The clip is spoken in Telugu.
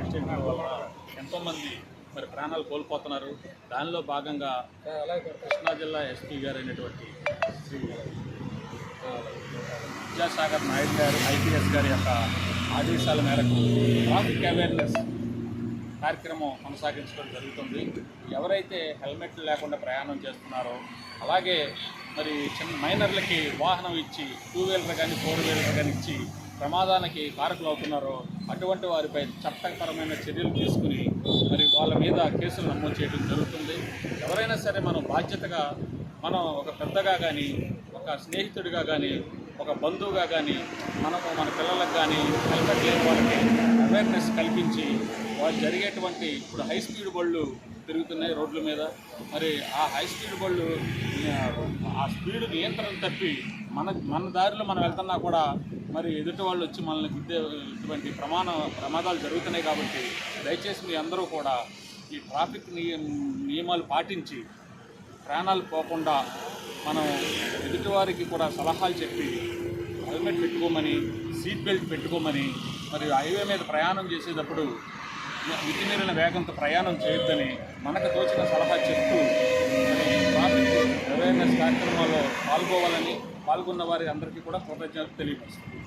యాక్సిడెంట్ వల్ల ఎంతోమంది మరి ప్రాణాలు కోల్పోతున్నారు. దానిలో భాగంగా కృష్ణా జిల్లా ఎస్పీ గారు అయినటువంటి శ్రీ విద్యాసాగర్ నాయుడు గారు ఐపీఎస్ గారి యొక్క ఆదేశాల మేరకు ట్రాఫిక్ అవేర్నెస్ కార్యక్రమం కొనసాగించడం జరుగుతుంది. ఎవరైతే హెల్మెట్లు లేకుండా ప్రయాణం చేస్తున్నారో అలాగే మరి చిన్న మైనర్లకి వాహనం ఇచ్చి టూ వీలర్ కానీ ఫోర్ వీలర్ కానీ ఇచ్చి ప్రమాదానికి కారకులు అవుతున్నారో అటువంటి వారిపై చట్టపరమైన చర్యలు తీసుకుని మరి వాళ్ళ మీద కేసులు నమోదు చేయడం జరుగుతుంది. ఎవరైనా సరే మనం బాధ్యతగా మనం ఒక పెద్దగా కానీ ఒక స్నేహితుడిగా కానీ ఒక బంధువుగా కానీ మనకు మన పిల్లలకు కానీ హెల్మెట్ లేని వాళ్ళకి అవేర్నెస్ కల్పించి వాళ్ళు జరిగేటువంటి ఇప్పుడు హై స్పీడ్ బళ్ళు తిరుగుతున్నాయి రోడ్ల మీద. మరి ఆ హై స్పీడ్ బళ్ళు ఆ స్పీడ్ నియంత్రణ తప్పి మన మన దారిలో మనం వెళ్తున్నా కూడా మరి ఎదుటి వాళ్ళు వచ్చి మనల్ని గుద్దే ఇటువంటి ప్రమాణ ప్రమాదాలు జరుగుతున్నాయి కాబట్టి దయచేసి మీ అందరూ కూడా ఈ ట్రాఫిక్ నియ- నియమాలు పాటించి ప్రాణాలు పోకుండా మనం ఎదుటివారికి కూడా సలహాలు చెప్పి హెల్మెట్ పెట్టుకోమని సీట్ బెల్ట్ పెట్టుకోమని మరియు హైవే మీద ప్రయాణం చేసేటప్పుడు మితిమీరిన వేగంతో ప్రయాణం చేయొద్దని మనకు తోచిన సలహా చెప్పి కార్యక్రమాల్లో పాల్గొవాలని పాల్గొన్న వారి అందరికీ కూడా కృతజ్ఞతలు తెలియపరుస్తుంది